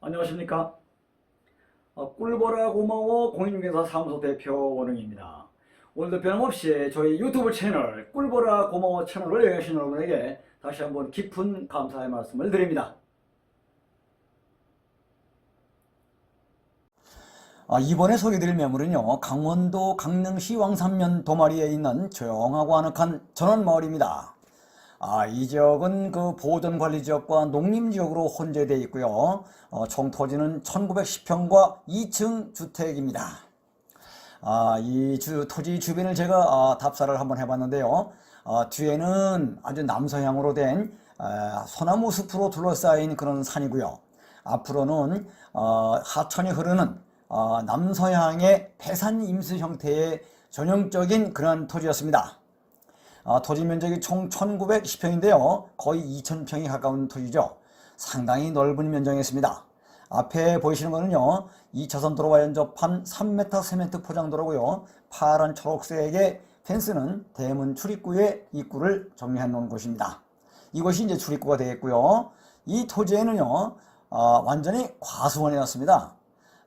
안녕하십니까? 어, 꿀보라 고마워 공인중개사 사무소 대표 원흥입니다. 오늘도 변함없이 저희 유튜브 채널 꿀보라 고마워 채널을 여행하신 여러분에게 다시 한번 깊은 감사의 말씀을 드립니다. 아, 이번에 소개드릴 매물은요 강원도 강릉시 왕산면 도마리에 있는 조용하고 아늑한 전원마을입니다 아, 이 지역은 그 보존관리 지역과 농림 지역으로 혼재되어 있고요. 어, 총 토지는 1910평과 2층 주택입니다. 아, 이 주, 토지 주변을 제가 아, 답사를 한번 해봤는데요. 아, 뒤에는 아주 남서향으로 된 아, 소나무 숲으로 둘러싸인 그런 산이고요. 앞으로는 어, 하천이 흐르는 어, 남서향의 배산 임수 형태의 전형적인 그런 토지였습니다. 아, 토지 면적이 총 1910평인데요. 거의 2000평이 가까운 토지죠. 상당히 넓은 면적이었습니다. 앞에 보이시는 거는요. 2차선 도로와 연접한 3m 세멘트 포장도로고요. 파란 초록색의 펜스는 대문 출입구의 입구를 정리해 놓은 곳입니다. 이것이 이제 출입구가 되겠고요. 이 토지에는요. 아, 완전히 과수원이었습니다.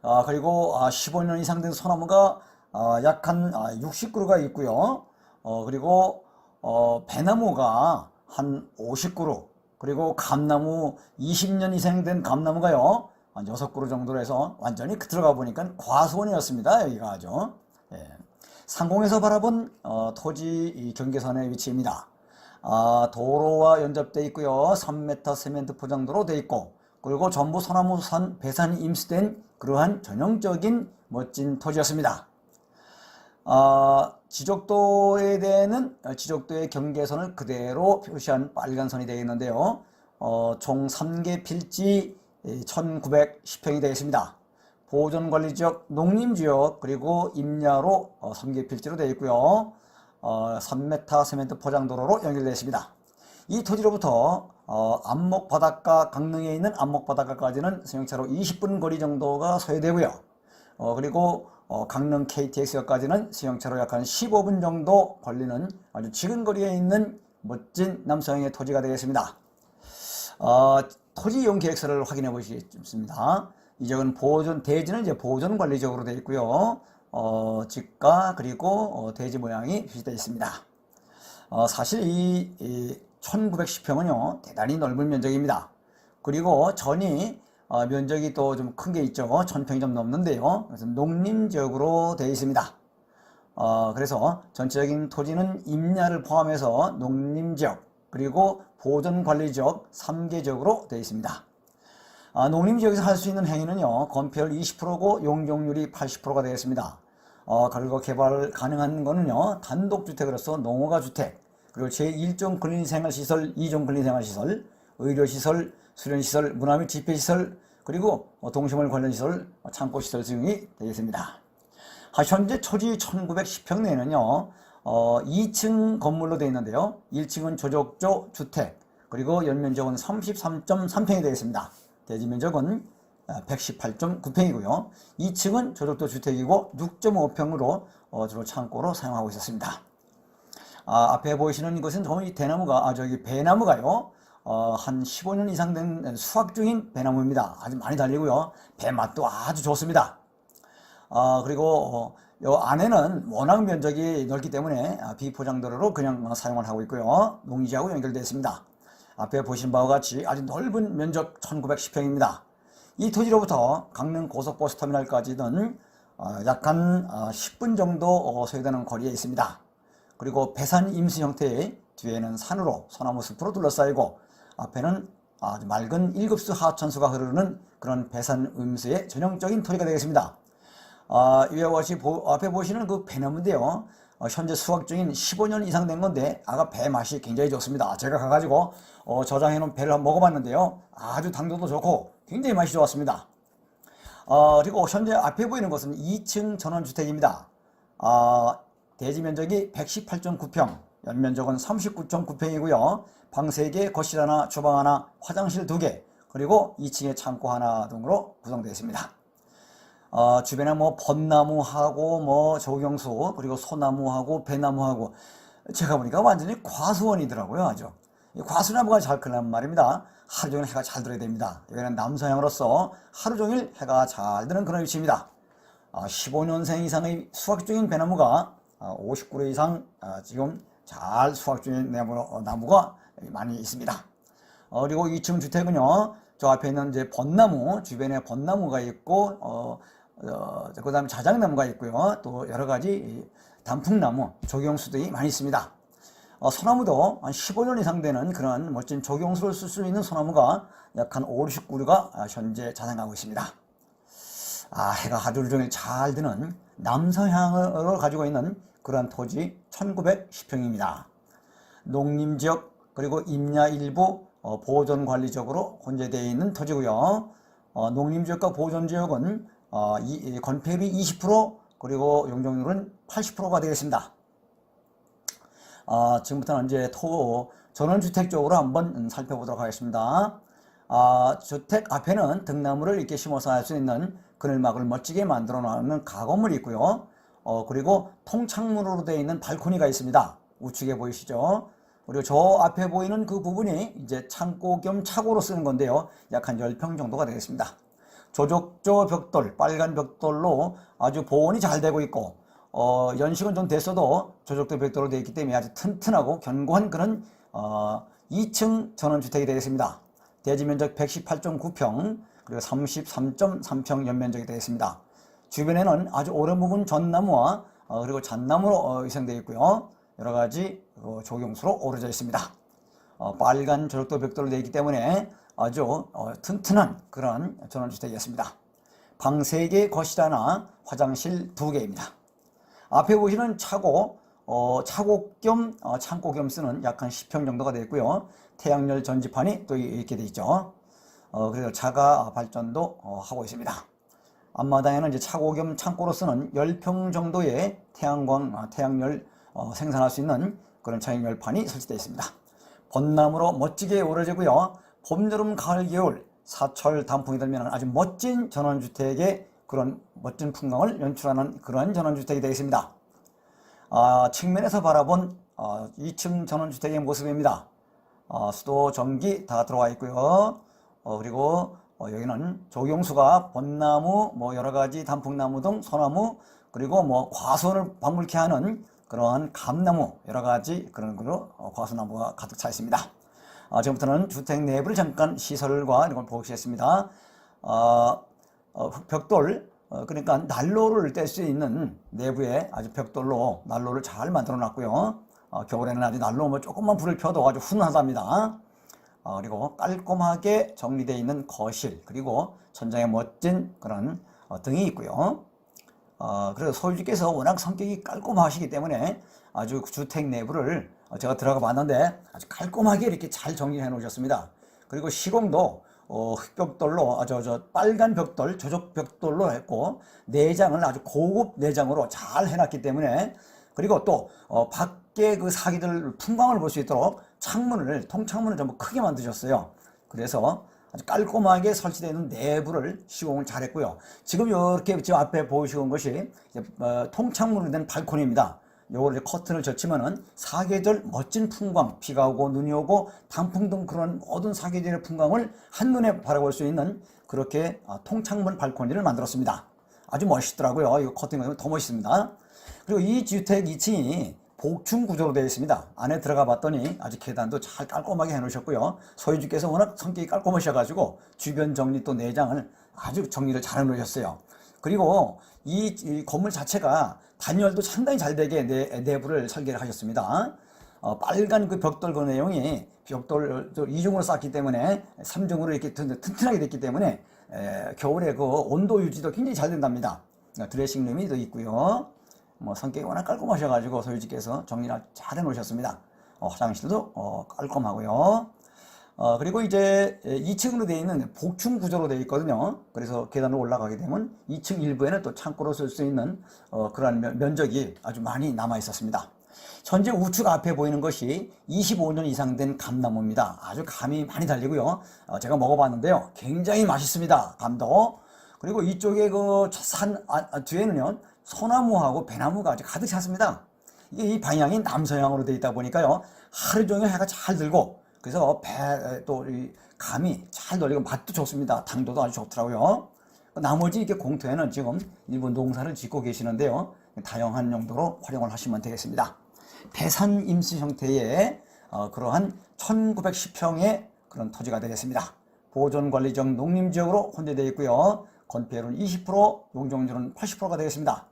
아, 그리고 아, 15년 이상 된 소나무가 아, 약한 60그루가 있고요. 어, 그리고 어, 배나무가 한 50그루, 그리고 감나무 20년 이상 된 감나무가요, 한 6그루 정도로 해서 완전히 그 들어가 보니까 과수원이었습니다. 여기가 아주. 예. 상공에서 바라본 어, 토지 이 경계선의 위치입니다. 아, 도로와 연접되어 있고요. 3m 세멘트 포장도로 되어 있고, 그리고 전부 소나무 산 배산이 임수된 그러한 전형적인 멋진 토지였습니다. 아, 지적도에 대해는 어, 지적도의 경계선을 그대로 표시한 빨간 선이 되겠는데요. 어, 총 3개 필지 1910평이 되겠습니다. 보존관리지역, 농림지역, 그리고 임야로 어, 3개 필지로 되어 있고요. 어, 3m 세멘트 포장도로로 연결되어 있습니다. 이 토지로부터 어, 안목 바닷가, 강릉에 있는 안목 바닷가까지는 승용차로 20분 거리 정도가 소요되고요. 어, 그리고 어, 강릉 KTX역까지는 수영차로 약 한 15분 정도 걸리는 아주 지근 거리에 있는 멋진 남서형의 토지가 되겠습니다. 어, 토지 이용 계획서를 확인해 보시겠습니다. 이 지역은 보존, 대지는 이제 보존 관리적으로 되어 있고요. 어, 집과 그리고 어, 대지 모양이 표시되어 있습니다. 어, 사실 이, 이 1910평은요, 대단히 넓은 면적입니다. 그리고 전이 어, 면적이 또 좀 큰 게 있죠. 1000평이 좀 넘는데요. 그래서 농림지역으로 되어 있습니다. 어, 그래서 전체적인 토지는 임야를 포함해서 농림지역 그리고 보존관리지역 3개 지역으로 되어 있습니다. 아, 농림지역에서 할 수 있는 행위는요. 건폐율 20%고 용적률이 80%가 되겠습니다. 어, 그리고 개발 가능한 거는요. 단독주택으로서 농어가 주택 그리고 제1종 근린생활시설, 2종 근린생활시설, 의료시설, 수련시설, 문화 및 집회시설, 그리고 동시물 관련 시설, 창고시설 등이 되겠습니다. 현재 초지 1910평 내는요, 어, 2층 건물로 되어 있는데요. 1층은 조적조 주택, 그리고 연면적은 33.3평이 되겠습니다. 대지 면적은 118.9평이고요. 2층은 조적도 주택이고 6.5평으로 어, 주로 창고로 사용하고 있었습니다. 아, 앞에 보이시는 것은 대나무가, 아, 저기 배나무가요. 어, 한 15년 이상 된 수확 중인 배나무입니다. 아주 많이 달리고요. 배 맛도 아주 좋습니다. 어, 그리고 어, 요 안에는 워낙 면적이 넓기 때문에 아, 비포장도로로 그냥 사용을 하고 있고요. 농지하고 연결되어 있습니다. 앞에 보신 바와 같이 아주 넓은 면적 1910평입니다. 이 토지로부터 강릉 고속버스터미널까지는 어, 약한 10분 정도 소요되는 거리에 있습니다. 그리고 배산 임수 형태의 뒤에는 산으로 소나무 숲으로 둘러싸이고 앞에는 아주 맑은 일급수 하천수가 흐르는 그런 배산 음수의 전형적인 토리가 되겠습니다. 아, 이와 같이 보, 앞에 보시는 그 배나무인데요. 어, 현재 수확 중인 15년 이상 된 건데 아가 배 맛이 굉장히 좋습니다. 제가 가가지고 어, 저장해 놓은 배를 먹어봤는데요. 아주 당도도 좋고 굉장히 맛이 좋았습니다. 어, 그리고 현재 앞에 보이는 것은 2층 전원주택입니다. 아, 대지 면적이 118.9평, 연면적은 39.9평이고요. 방 3개, 거실 하나, 주방 하나, 화장실 2개, 그리고 2층에 창고 하나 등으로 구성되어 있습니다. 어, 주변에 뭐 벚나무하고 뭐 조경수, 그리고 소나무하고 배나무하고 제가 보니까 완전히 과수원이더라고요. 아주. 이 과수나무가 잘 크려면 말입니다. 하루 종일 해가 잘 들어야 됩니다. 여기는 남서향으로서 하루 종일 해가 잘 드는 그런 위치입니다. 아, 15년생 이상의 수확 중인 배나무가 아, 59회 이상 아, 지금 잘 수확 중인 나무, 어, 나무가 많이 있습니다. 어, 그리고 2층 주택은요, 저 앞에 있는 이제 벚나무, 주변에 벚나무가 있고, 어, 어, 그 다음에 자작나무가 있고요. 또 여러 가지 이 단풍나무, 조경수들이 많이 있습니다. 어, 소나무도 한 15년 이상 되는 그런 멋진 조경수를 쓸 수 있는 소나무가 약 한 5, 60그루가 현재 자생하고 있습니다. 아, 해가 하루 종일 잘 드는 남서향을 가지고 있는 그러한 토지 1910평입니다. 농림지역 그리고 임야 일부 어, 보존관리적으로 혼재되어 있는 토지고요. 어, 농림지역과 보존지역은 어, 이, 이 건폐율이 20% 그리고 용적률은 80%가 되겠습니다. 아, 지금부터는 이제 토 전원주택 쪽으로 한번 살펴보도록 하겠습니다. 아, 주택 앞에는 등나무를 이렇게 심어서 할 수 있는 그늘막을 멋지게 만들어 놓는 가건물이 있고요. 어, 그리고 통창문으로 되어 있는 발코니가 있습니다. 우측에 보이시죠? 그리고 저 앞에 보이는 그 부분이 이제 창고 겸 차고로 쓰는 건데요. 약 한 10평 정도가 되겠습니다. 조족조 벽돌, 빨간 벽돌로 아주 보온이 잘 되고 있고, 어, 연식은 좀 됐어도 조족도 벽돌로 되어 있기 때문에 아주 튼튼하고 견고한 그런, 어, 2층 전원주택이 되겠습니다. 대지 면적 118.9평, 그리고 33.3평 연면적이 되겠습니다. 주변에는 아주 오래 묵은 전나무와 어, 그리고 잣나무로 어, 위생되어 있고요. 여러 가지 어, 조경수로 오르져 있습니다. 어, 빨간 조력도 벽돌로 되어 있기 때문에 아주 어, 튼튼한 그런 전원주택이었습니다. 방 3개, 거실 하나, 화장실 2개입니다. 앞에 보시는 차고, 어, 차고 겸 어, 창고 겸 쓰는 약 한 10평 정도가 되고요. 태양열 전지판이 또 이렇게 되어 있죠. 어, 그래서 자가 발전도 어, 하고 있습니다. 앞마당에는 이제 차고 겸 창고로 쓰는 10평 정도의 태양광, 아, 태양열 어, 생산할 수 있는 그런 차익열판이 설치되어 있습니다. 벚나무로 멋지게 오려지고요. 봄, 여름, 가을, 겨울 사철 단풍이 들면 아주 멋진 전원주택의 그런 멋진 풍광을 연출하는 그런 전원주택이 되겠습니다. 아, 측면에서 바라본 어, 2층 전원주택의 모습입니다. 어, 수도 전기 다 들어와 있고요. 어, 그리고 어, 여기는 조경수가 벚나무, 뭐 여러 가지 단풍나무 등 소나무, 그리고 뭐 과수원을 방불케 하는 그러한 감나무 여러 가지 그런 걸로 어, 과수나무가 가득 차 있습니다. 어, 지금부터는 주택 내부를 잠깐 시설과 이런 걸 보시겠습니다. 어, 어, 벽돌 어, 그러니까 난로를 뗄 수 있는 내부에 아주 벽돌로 난로를 잘 만들어 놨고요. 어, 겨울에는 아주 난로 뭐 조금만 불을 펴도 아주 훈훈하답니다. 어, 그리고 깔끔하게 정리되어 있는 거실 그리고 천장에 멋진 그런 어, 등이 있고요. 어, 그래서 소유주께서 워낙 성격이 깔끔하시기 때문에 아주 그 주택 내부를 어, 제가 들어가 봤는데 아주 깔끔하게 이렇게 잘 정리해 놓으셨습니다. 그리고 시공도 어, 흑벽돌로, 아, 저, 저, 빨간 벽돌, 조적 벽돌로 했고, 내장을 아주 고급 내장으로 잘 해놨기 때문에, 그리고 또, 어, 밖에 그 사기들 풍광을 볼 수 있도록 창문을, 통창문을 전부 크게 만드셨어요. 그래서 아주 깔끔하게 설치되어 있는 내부를 시공을 잘 했고요. 지금 이렇게 지금 앞에 보시는 것이 이제, 어, 통창문으로 된 발코니입니다. 요걸 이제 커튼을 젖히면은 사계절 멋진 풍광, 비가 오고 눈이 오고 단풍 등 그런 모든 사계절의 풍광을 한눈에 바라볼 수 있는 그렇게 아, 통창문 발코니를 만들었습니다. 아주 멋있더라고요. 이거 커튼이 더 멋있습니다. 그리고 이 주택 2층이 복층 구조로 되어 있습니다. 안에 들어가 봤더니 아주 계단도 잘 깔끔하게 해놓으셨고요. 소유주께서 워낙 성격이 깔끔하셔가지고 주변 정리 또 내장을 아주 정리를 잘 해놓으셨어요. 그리고 이, 이 건물 자체가 단열도 상당히 잘 되게 내, 내부를 설계를 하셨습니다. 어, 빨간 그 벽돌 그 내용이 벽돌 이중으로 쌓기 때문에 삼중으로 이렇게 튼- 튼튼하게 됐기 때문에 에, 겨울에 그 온도 유지도 굉장히 잘 된답니다. 어, 드레싱룸이 또 있고요. 뭐 성격이 워낙 깔끔하셔가지고 소유주께서 정리를 잘 해놓으셨습니다. 어, 화장실도 어, 깔끔하고요. 어, 그리고 이제 2층으로 되어 있는 복층 구조로 되어 있거든요. 그래서 계단으로 올라가게 되면 2층 일부에는 또 창고로 쓸 수 있는 어, 면- 면적이 아주 많이 남아 있었습니다. 현재 우측 앞에 보이는 것이 25년 이상 된 감나무입니다. 아주 감이 많이 달리고요. 어, 제가 먹어봤는데요. 굉장히 맛있습니다. 감도. 그리고 이쪽에 그산 뒤에는요. 소나무하고 배나무가 아주 가득 찼습니다. 이 방향이 남서향으로 되어 있다 보니까요. 하루 종일 해가 잘 들고 그래서 배또이 감이 잘 놀리고 맛도 좋습니다. 당도도 아주 좋더라고요. 나머지 이게 공터에는 지금 일부 농사를 짓고 계시는데요. 다양한 용도로 활용을 하시면 되겠습니다. 대산 임수 형태의 어, 그러한 1910평의 그런 토지가 되겠습니다. 보존관리적 농림지역으로 혼재되어 있고요. 건폐율은 20%, 용적률은 80%가 되겠습니다.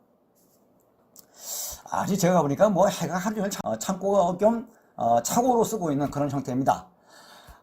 아직 제가 보니까 뭐 해가 하루 종일 참- 어, 창고 겸 어, 차고로 쓰고 있는 그런 형태입니다.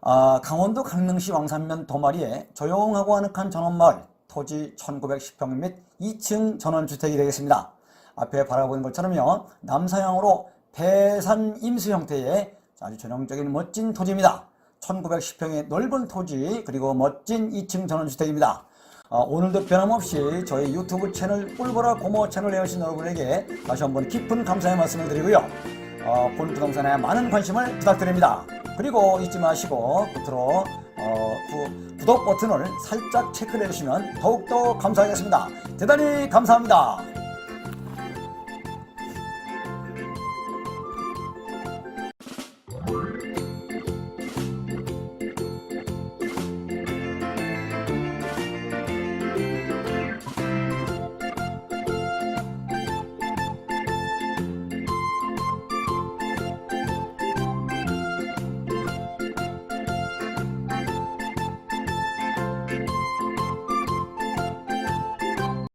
아, 강원도 강릉시 왕산면 도마리에 조용하고 아늑한 전원마을 토지 1910평 및 2층 전원주택이 되겠습니다. 앞에 바라보는 것처럼요 남서향으로 배산 임수 형태의 아주 전형적인 멋진 토지입니다. 1910평의 넓은 토지 그리고 멋진 2층 전원주택입니다. 어, 오늘도 변함없이 저희 유튜브 채널 꿀보라 고모 채널에 오신 여러분에게 다시 한번 깊은 감사의 말씀을 드리고요. 어, 본 부동산에 많은 관심을 부탁드립니다. 그리고 잊지 마시고 끝으로 어, 구, 구독 버튼을 살짝 체크해 주시면 더욱더 감사하겠습니다. 대단히 감사합니다.